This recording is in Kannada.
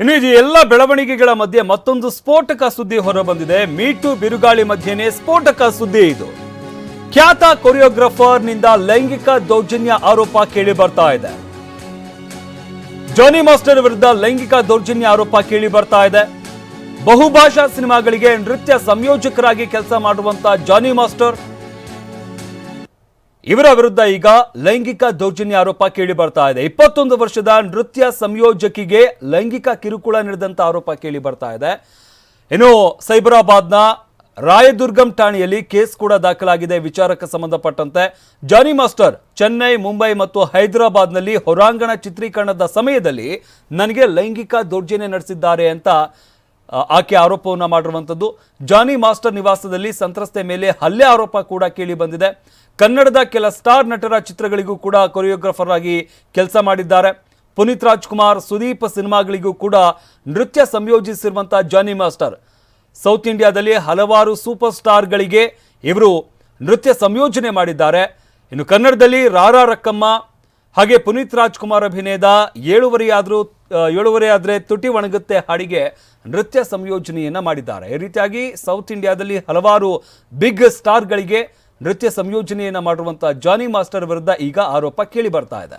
ಇನ್ನು ಇದು ಎಲ್ಲ ಬೆಳವಣಿಗೆಗಳ ಮಧ್ಯೆ ಮತ್ತೊಂದು ಸ್ಫೋಟಕ ಸುದ್ದಿ ಹೊರಬಂದಿದೆ. ಮೀಟು ಬಿರುಗಾಳಿ ಮಧ್ಯೆನೇ ಸ್ಫೋಟಕ ಸುದ್ದಿ ಇದು. ಖ್ಯಾತ ಕೊರಿಯೋಗ್ರಾಫರ್ನಿಂದ ಲೈಂಗಿಕ ದೌರ್ಜನ್ಯ ಆರೋಪ ಕೇಳಿ ಬರ್ತಾ ಇದೆ. ಜಾನಿ ಮಾಸ್ಟರ್ ವಿರುದ್ಧ ಲೈಂಗಿಕ ದೌರ್ಜನ್ಯ ಆರೋಪ ಕೇಳಿ ಬರ್ತಾ ಇದೆ. ಬಹುಭಾಷಾ ಸಿನಿಮಾಗಳಿಗೆ ನೃತ್ಯ ಸಂಯೋಜಕರಾಗಿ ಕೆಲಸ ಮಾಡುವಂತ ಜಾನಿ ಮಾಸ್ಟರ್ ಇವರ ವಿರುದ್ಧ ಈಗ ಲೈಂಗಿಕ ದೌರ್ಜನ್ಯ ಆರೋಪ ಕೇಳಿ ಬರ್ತಾ ಇದೆ. ಇಪ್ಪತ್ತೊಂದು ವರ್ಷದ ನೃತ್ಯ ಸಂಯೋಜಕಿಗೆ ಲೈಂಗಿಕ ಕಿರುಕುಳ ನೀಡಿದಂತ ಆರೋಪ ಕೇಳಿ ಬರ್ತಾ ಇದೆ. ಇನ್ನು ಸೈಬರಾಬಾದ್ನ ರಾಯದುರ್ಗಂ ಠಾಣೆಯಲ್ಲಿ ಕೇಸ್ ಕೂಡ ದಾಖಲಾಗಿದೆ. ವಿಚಾರಕ್ಕೆ ಸಂಬಂಧಪಟ್ಟಂತೆ ಜಾನಿ ಮಾಸ್ಟರ್ ಚೆನ್ನೈ, ಮುಂಬೈ ಮತ್ತು ಹೈದರಾಬಾದ್ನಲ್ಲಿ ಹೊರಾಂಗಣ ಚಿತ್ರೀಕರಣದ ಸಮಯದಲ್ಲಿ ನನಗೆ ಲೈಂಗಿಕ ದೌರ್ಜನ್ಯ ನಡೆಸಿದ್ದಾರೆ ಅಂತ ಆಕೆ ಆರೋಪವನ್ನು ಮಾಡಿರುವಂಥದ್ದು ಜಾನಿ ಮಾಸ್ಟರ್ ನಿವಾಸದಲ್ಲಿ ಸಂತ್ರಸ್ತೆ ಮೇಲೆ ಹಲ್ಲೆ ಆರೋಪ ಕೂಡ ಕೇಳಿ ಬಂದಿದೆ. ಕನ್ನಡದ ಕೆಲ ಸ್ಟಾರ್ ನಟರ ಚಿತ್ರಗಳಿಗೂ ಕೂಡ ಕೊರಿಯೋಗ್ರಾಫರ್ ಆಗಿ ಕೆಲಸ ಮಾಡಿದ್ದಾರೆ. ಪುನೀತ್ ರಾಜ್ಕುಮಾರ್, ಸುದೀಪ್ ಸಿನಿಮಾಗಳಿಗೂ ಕೂಡ ನೃತ್ಯ ಸಂಯೋಜಿಸಿರುವಂಥ ಜಾನಿ ಮಾಸ್ಟರ್. ಸೌತ್ ಇಂಡಿಯಾದಲ್ಲಿ ಹಲವಾರು ಸೂಪರ್ ಸ್ಟಾರ್ಗಳಿಗೆ ಇವರು ನೃತ್ಯ ಸಂಯೋಜನೆ ಮಾಡಿದ್ದಾರೆ. ಇನ್ನು ಕನ್ನಡದಲ್ಲಿ ರಾರಾ ರಕ್ಕಮ್ಮ, ಹಾಗೆ ಪುನೀತ್ ರಾಜ್ಕುಮಾರ್ ಅಭಿನಯದ ಏಳುವರೆ ಆದರೂ ಏಳುವರೆ ಆದರೆ ತುಟಿ ಒಣಗುತ್ತೆ ಹಾಡಿಗೆ ನೃತ್ಯ ಸಂಯೋಜನೆಯನ್ನು ಮಾಡಿದ್ದಾರೆ. ಈ ರೀತಿಯಾಗಿ ಸೌತ್ ಇಂಡಿಯಾದಲ್ಲಿ ಹಲವಾರು ಬಿಗ್ ಸ್ಟಾರ್ಗಳಿಗೆ ನೃತ್ಯ ಸಂಯೋಜನೆಯನ್ನು ಮಾಡಿರುವಂಥ ಜಾನಿ ಮಾಸ್ಟರ್ ವಿರುದ್ಧ ಈಗ ಆರೋಪ ಕೇಳಿ ಬರ್ತಾ ಇದೆ.